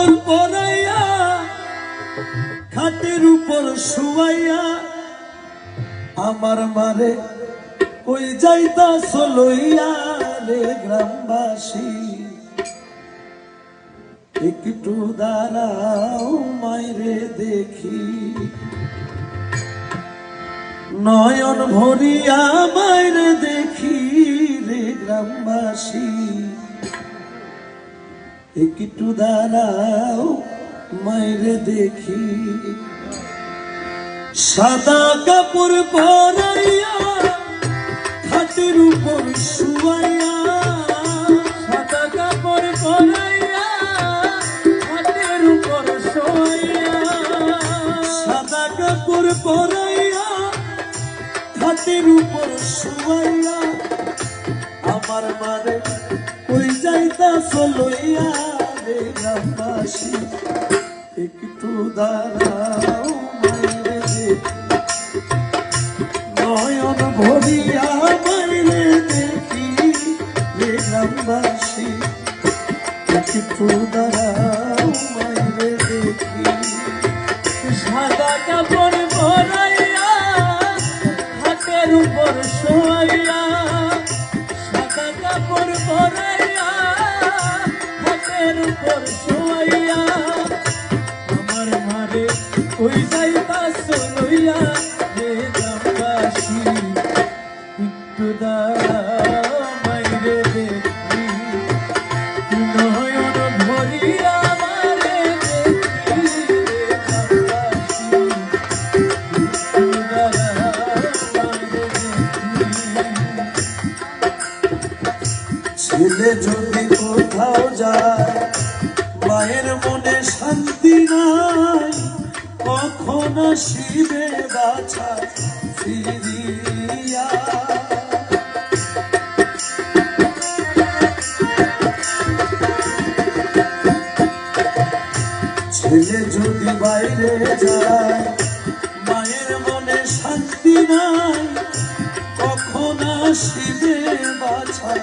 কাপড় পরাইয়া, খাটের উপর শুয়াইয়া, আমার মারে ওই যাইতা সলইয়া রে গ্রামবাসী? একটু দাঁড়াও মাইরে দেখি। নয়ন ভরিয়া একটু দাঁড়াও, মাইরে দেখি। সাদা কাপড় পরাইয়া খাটের উপর শুয়াইয়া, সাদা কাপড় পরাইয়া হাতের উপর শোয়া সাদা কাপড় পরাইয়া খাটের উপর শুয়াইয়া একটু দাঁড়াও নয়ন ভরিয়া মাইরে দেখি রে গ্রামবাসী একটু দাঁড়াও মাইরে দেখি। সাদা ওই যাইতা সলইয়া রে গ্রামবাসী, একটু দাঁড়াও দেখি। নয়ন ভরিয়া ছেলে যদি কোথাও যায়, মায়ের মনে শান্তি কখন শিবে বাছা ফিরিয়া। ছেলে যদি বাইরে যায় মায়ের মনে শান্তি নাই কখন আসিবে বাছাই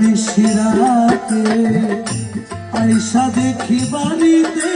নিশিরাতে আইসা দেখি বাড়িতে